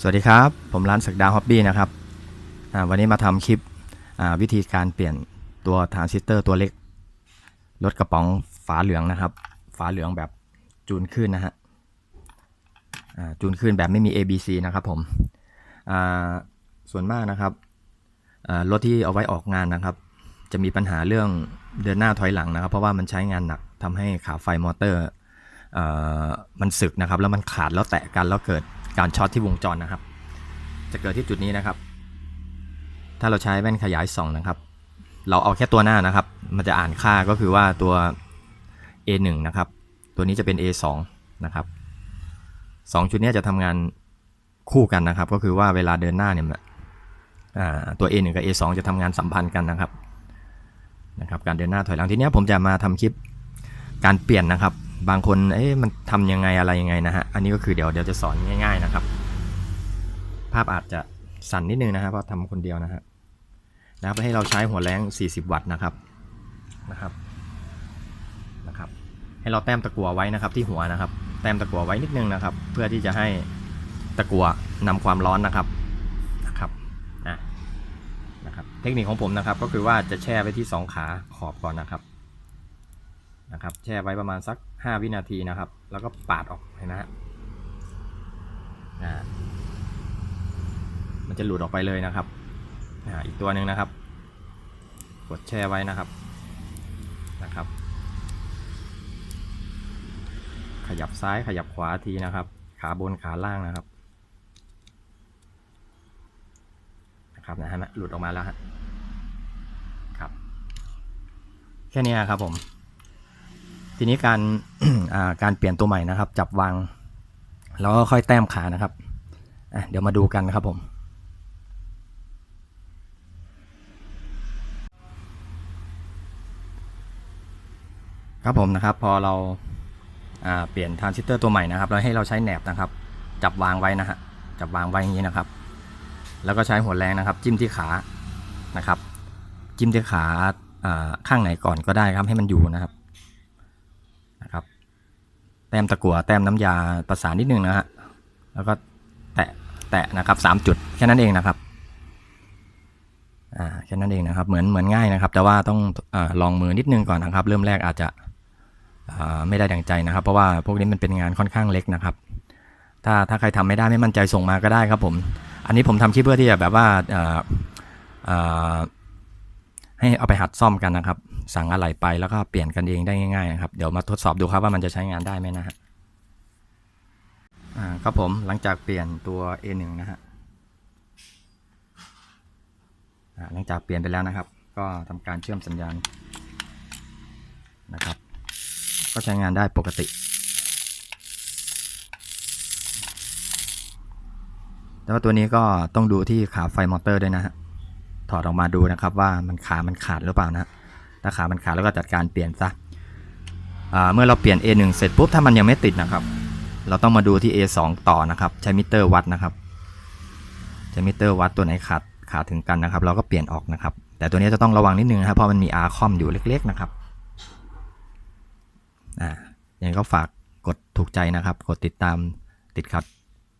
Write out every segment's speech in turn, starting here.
สวัสดีครับ ผมร้านสักดาฮอบบี้นะครับวันนี้มาทำคลิปวิธีการเปลี่ยนตัวทรานซิสเตอร์ตัวเล็กลดกระป๋องฝาเหลืองนะครับ ฝาเหลืองแบบจูนขึ้นนะฮะจูนขึ้นแบบไม่มี ABC นะครับผมส่วนมากนะครับรถที่เอาไว้ออกงานนะครับ จะมีปัญหาเรื่องเดินหน้าถอยหลังนะครับ เพราะว่ามันใช้งานหนักทำให้ขาไฟมอเตอร์มันสึกนะครับ แล้วมันขาดแล้วแตะกันแล้วเกิด การช็อตที่วงจรนะครับ จะเกิดที่จุดนี้นะครับ ถ้าเราใช้แว่นขยายส่องนะครับ เราเอาแค่ตัวหน้านะครับ มันจะอ่านค่าก็คือว่าตัว A1 นะครับ ตัวนี้จะเป็น A2 นะครับสองชุดนี้จะทำงานคู่กันนะครับ ก็คือว่าเวลาเดินหน้าเนี่ยตัว A1 กับ A2 จะทำงานสัมพันธ์กันนะครับนะครับ การเดินหน้าถอยหลังทีเนี้ยผมจะมาทำคลิปการเปลี่ยนนะครับ บางคนเอ๊ะมันทำยังไงอะไรยังไงนะฮะ อันนี้ก็คือเดี๋ยวเดี๋ยวจะสอนง่ายๆนะครับ ภาพอาจจะสั่นนิดนึงนะครับเพราะทำคนเดียวนะฮะนะครับให้เราใช้หัวแรง 40 วัตต์นะครับนะครับนะครับ ให้เราแต้มตะกั่วไว้นะครับ ที่หัวนะครับ แต้มตะกั่วไว้นิดนึงนะครับ เพื่อที่จะให้ตะกั่วนำความร้อนนะครับนะครับอะนะครับ เทคนิคของผมนะครับก็คือว่าจะแช่ไว้ที่สองขาขอบก่อนนะครับ นะครับ แช่ไว้ประมาณสัก 5 วินาทีนะครับ แล้วก็ปาดออกเห็นไหมฮะมันจะหลุดออกไปเลยนะครับอีกตัวหนึ่งนะครับ กดแช่ไว้นะครับนะครับ ขยับซ้ายขยับขวาทีนะครับ ขาบนขาล่างนะครับนะครับนะฮะหลุดออกมาแล้วฮะครับ แค่นี้ครับผม ทีนี้การการเปลี่ยนตัวใหม่นะครับ จับวาง แล้วก็ค่อยแต้มขานะครับเดี๋ยวมาดูกันนะครับผมครับผมนะครับพอเราเปลี่ยนทรานซิสเตอร์ตัวใหม่นะครับแล้วให้เราใช้แหนบนะครับ จับวางไว้นะฮะจับวางไว้อย่างนี้นะครับ แล้วก็ใช้หัวแรงนะครับ จิ้มที่ขานะครับ จิ้มที่ขาข้างไหนก่อนก็ได้ครับให้มันอยู่นะครับ ต้มตะกั่วแต้มน้ำยาประสานนิดนึงนะฮะแล้วก็แตะแตะนะครับสามจุดแค่นั้นเองนะครับอ่าแค่นั้นเองนะครับเหมือนเหมือนง่ายนะครับ แต่ว่าต้องอลองมือนิดนึงก่อนนะครับ เริ่มแรกอาจจะไม่ได้ดังใจนะครับ เพราะว่าพวกนี้มันเป็นงานค่อนข้างเล็กนะครับ ถ้าถ้าใครทำไม่ได้ไม่มั่นใจส่งมาก็ได้ครับผม อันนี้ผมทำคลิปเพื่อที่จะแบบว่าอ่าอ่า ให้เอาไปหัดซ่อมกันนะครับ สั่งอะไรไปแล้วก็เปลี่ยนกันเองได้ง่ายๆนะครับ เดี๋ยวมาทดสอบดูครับว่ามันจะใช้งานได้ไหมนะฮะอ่าครับผมหลังจากเปลี่ยนตัว A1 นะฮะหลังจากเปลี่ยนไปแล้วนะครับ ก็ทำการเชื่อมสัญญาณนะครับ ก็ใช้งานได้ปกติแต่ว่าตัวนี้ก็ต้องดูที่ขาไฟมอเตอร์ด้วยนะฮะ ถอดออกมาดูนะครับว่ามันขามันขาดหรือเปล่านะถ้าขามันขาดแล้วก็จัดการเปลี่ยนซะเมื่อเราเปลี่ยน A1 เสร็จปุ๊บถ้ามันยังไม่ติดนะครับ เราต้องมาดูที่ A2 ต่อนะครับ ใช้มิเตอร์วัดนะครับใช้มิเตอร์วัดตัวไหนขาดขาดถึงกันนะครับ เราก็เปลี่ยนออกนะครับ แต่ตัวนี้จะต้องระวังนิดนึงนะครับเพราะมันมี R คอมอยู่เล็ก ๆนะครับอ่าอย่างนี้ก็ฝากกดถูกใจนะครับ กดติดตามติดขัด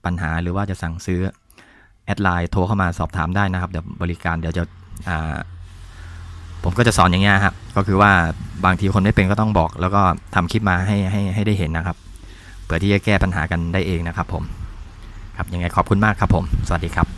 ปัญหาหรือว่าจะสั่งซื้อ แอดไลน์โทรเข้ามาสอบถามได้นะครับเดี๋ยวบริการเดี๋ยวจะผมก็จะสอนอย่างเงี้ยครับก็คือว่าบางทีคนไม่เป็นก็ต้องบอก แล้วก็ทำคลิปมาให้ให้ให้ได้เห็นนะครับเพื่อที่จะแก้ปัญหากันได้เองนะครับผมครับยังไงขอบคุณมากครับผม สวัสดีครับ